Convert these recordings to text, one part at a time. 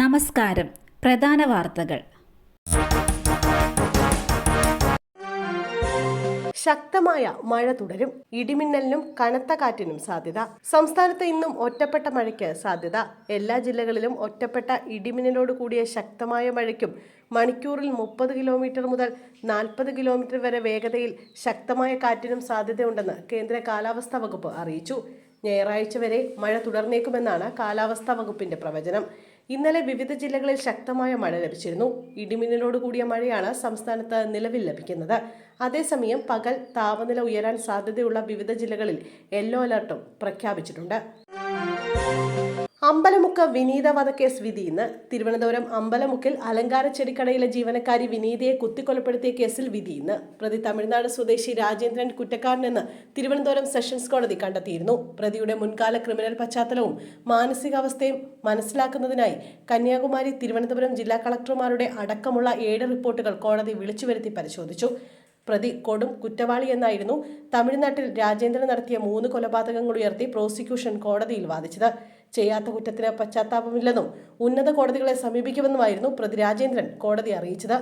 നമസ്കാരം. പ്രധാന വാർത്തകൾ. ശക്തമായ മഴ തുടരും. ഇടിമിന്നലിനും കനത്ത കാറ്റിനും സാധ്യത. സംസ്ഥാനത്ത് ഇന്നും ഒറ്റപ്പെട്ട മഴയ്ക്ക് സാധ്യത. എല്ലാ ജില്ലകളിലും ഒറ്റപ്പെട്ട ഇടിമിന്നലോട് കൂടിയ ശക്തമായ മഴയ്ക്കും മണിക്കൂറിൽ മുപ്പത് കിലോമീറ്റർ മുതൽ നാൽപ്പത് കിലോമീറ്റർ വരെ വേഗതയിൽ ശക്തമായ കാറ്റിനും സാധ്യതയുണ്ടെന്ന് കേന്ദ്ര കാലാവസ്ഥാ വകുപ്പ് അറിയിച്ചു. ഞായറാഴ്ച വരെ മഴ തുടർന്നേക്കുമെന്നാണ് കാലാവസ്ഥാ വകുപ്പിന്റെ പ്രവചനം. ഇന്നലെ വിവിധ ജില്ലകളിൽ ശക്തമായ മഴ ലഭിച്ചിരുന്നു. ഇടിമിന്നലോട് കൂടിയ മഴയാണ് സംസ്ഥാനത്ത് നിലവിൽ ലഭിക്കുന്നത്. അതേസമയം പകൽ താപനില ഉയരാൻ സാധ്യതയുള്ള വിവിധ ജില്ലകളിൽ യെല്ലോ അലർട്ടും പ്രഖ്യാപിച്ചിട്ടുണ്ട്. അമ്പലമുക്ക് വിനീത വധക്കേസ് വിധി ഇന്ന്. തിരുവനന്തപുരം അമ്പലമുക്കിൽ അലങ്കാര ചെടിക്കടയിലെ ജീവനക്കാരി വിനീതയെ കുത്തിക്കൊലപ്പെടുത്തിയ കേസിൽ വിധി ഇന്ന്. പ്രതി തമിഴ്നാട് സ്വദേശി രാജേന്ദ്രൻ കുറ്റക്കാരനെന്ന് തിരുവനന്തപുരം സെഷൻസ് കോടതി കണ്ടെത്തിയിരുന്നു. പ്രതിയുടെ മുൻകാല ക്രിമിനൽ പശ്ചാത്തലവും മാനസികാവസ്ഥയും മനസ്സിലാക്കുന്നതിനായി കന്യാകുമാരി തിരുവനന്തപുരം ജില്ലാ കളക്ടർമാരുടെ അടക്കമുള്ള ഏഴ് റിപ്പോർട്ടുകൾ കോടതി വിളിച്ചുവരുത്തി പരിശോധിച്ചു. പ്രതി കൊടും കുറ്റവാളി എന്നായിരുന്നു തമിഴ്നാട്ടിൽ രാജേന്ദ്രൻ നടത്തിയ മൂന്ന് കൊലപാതകങ്ങൾ ഉയർത്തി പ്രോസിക്യൂഷൻ കോടതിയിൽ വാദിച്ചത്. ചെയ്യാത്ത കുറ്റത്തിന് പശ്ചാത്താപമില്ലെന്നും ഉന്നത കോടതികളെ സമീപിക്കുമെന്നുമായിരുന്നു പ്രതി രാജേന്ദ്രൻ കോടതി അറിയിച്ചത്.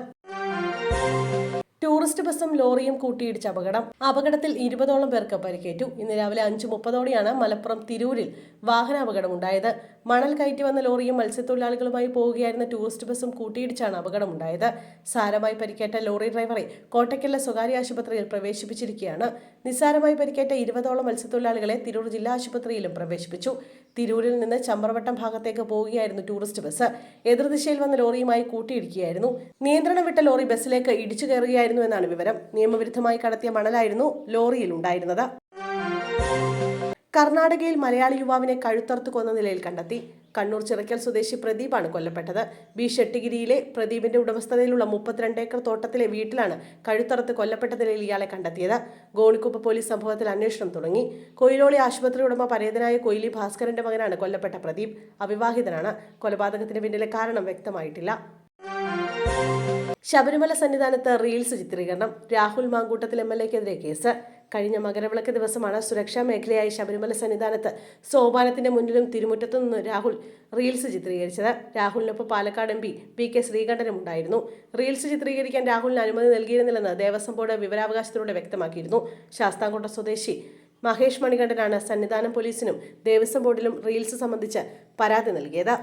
ടൂറിസ്റ്റ് ബസ്സും ലോറിയും കൂട്ടിയിടിച്ച അപകടം. അപകടത്തിൽ ഇരുപതോളം പേർക്ക് പരിക്കേറ്റു. ഇന്ന് രാവിലെ അഞ്ചു മുപ്പതോടെയാണ് മലപ്പുറം തിരൂരിൽ വാഹനാപകടമുണ്ടായത്. മണൽ കയറ്റി വന്ന ലോറിയും മത്സ്യത്തൊഴിലാളികളുമായി പോവുകയായിരുന്ന ടൂറിസ്റ്റ് ബസ്സും കൂട്ടിയിടിച്ചാണ് അപകടമുണ്ടായത്. സാരമായി പരിക്കേറ്റ ലോറി ഡ്രൈവറെ കോട്ടയ്ക്കലിലെ സ്വകാര്യ ആശുപത്രിയിൽ പ്രവേശിപ്പിച്ചിരിക്കുകയാണ്. നിസ്സാരമായി പരിക്കേറ്റ ഇരുപതോളം മത്സ്യത്തൊഴിലാളികളെ തിരൂർ ജില്ലാ ആശുപത്രിയിലും പ്രവേശിപ്പിച്ചു. തിരൂരിൽ നിന്ന് ചമ്രവട്ടം ഭാഗത്തേക്ക് പോവുകയായിരുന്നു ടൂറിസ്റ്റ് ബസ്. എതിർദിശയിൽ വന്ന ലോറിയുമായി കൂട്ടിയിടിക്കുകയായിരുന്നു. നിയന്ത്രണം വിട്ട ലോറി ബസ്സിലേക്ക് ഇടിച്ചു കയറുകയായിരുന്നു എന്നാണ് വിവരം. നിയമവിരുദ്ധമായി കടത്തിയ മണലായിരുന്നു ലോറിയിൽ ഉണ്ടായിരുന്നത് കർണാടകയിൽ മലയാളി യുവാവിനെ കഴുത്തറുത്ത് കൊന്ന നിലയിൽ കണ്ടെത്തി. കണ്ണൂർ ചിറക്കൽ സ്വദേശി പ്രദീപാണ് കൊല്ലപ്പെട്ടത്. ബി ഷെട്ടിഗിരിയിലെ പ്രദീപിന്റെ ഉടമസ്ഥതയിലുള്ള മുപ്പത്തിരണ്ട് ഏക്കർ തോട്ടത്തിലെ വീട്ടിലാണ് കഴുത്തറുത്ത് കൊല്ലപ്പെട്ട നിലയിൽ ഇയാളെ കണ്ടെത്തിയത്. ഗോളിക്കുപ്പ് പോലീസ് സംഭവത്തിൽ അന്വേഷണം തുടങ്ങി. കൊയിലോളി ആശുപത്രി ഉടമ പരേതനായ കൊയിലി ഭാസ്കരന്റെ മകനാണ് കൊല്ലപ്പെട്ട പ്രദീപ്. അവിവാഹിതനാണ്. കൊലപാതകത്തിന് പിന്നിലെ കാരണം വ്യക്തമായിട്ടില്ല. ശബരിമല സന്നിധാനത്ത് റീൽസ് ചിത്രീകരണം. രാഹുൽ മാങ്കൂട്ടത്തിൽ എം എൽ എക്കെതിരെ കേസ്. കഴിഞ്ഞ മകരവിളക്ക് ദിവസമാണ് സുരക്ഷാ മേഖലയായി ശബരിമല സന്നിധാനത്ത് സോപാനത്തിന്റെ മുന്നിലും തിരുമുറ്റത്തു നിന്ന് രാഹുൽ റീൽസ് ചിത്രീകരിച്ചത്. രാഹുലിനൊപ്പം Palakkad M P P K ശ്രീകണ്ഠനും ഉണ്ടായിരുന്നു. റീൽസ് ചിത്രീകരിക്കാൻ രാഹുലിന് അനുമതി നൽകിയിരുന്നില്ലെന്ന് ദേവസ്വം ബോർഡ് വിവരാവകാശത്തിലൂടെ വ്യക്തമാക്കിയിരുന്നു. ശാസ്താംകോട്ട സ്വദേശി മഹേഷ് മണികണ്ഠനാണ് സന്നിധാനം പോലീസിനും ദേവസ്വം ബോർഡിലും റീൽസ് സംബന്ധിച്ച് പരാതി നൽകിയത്.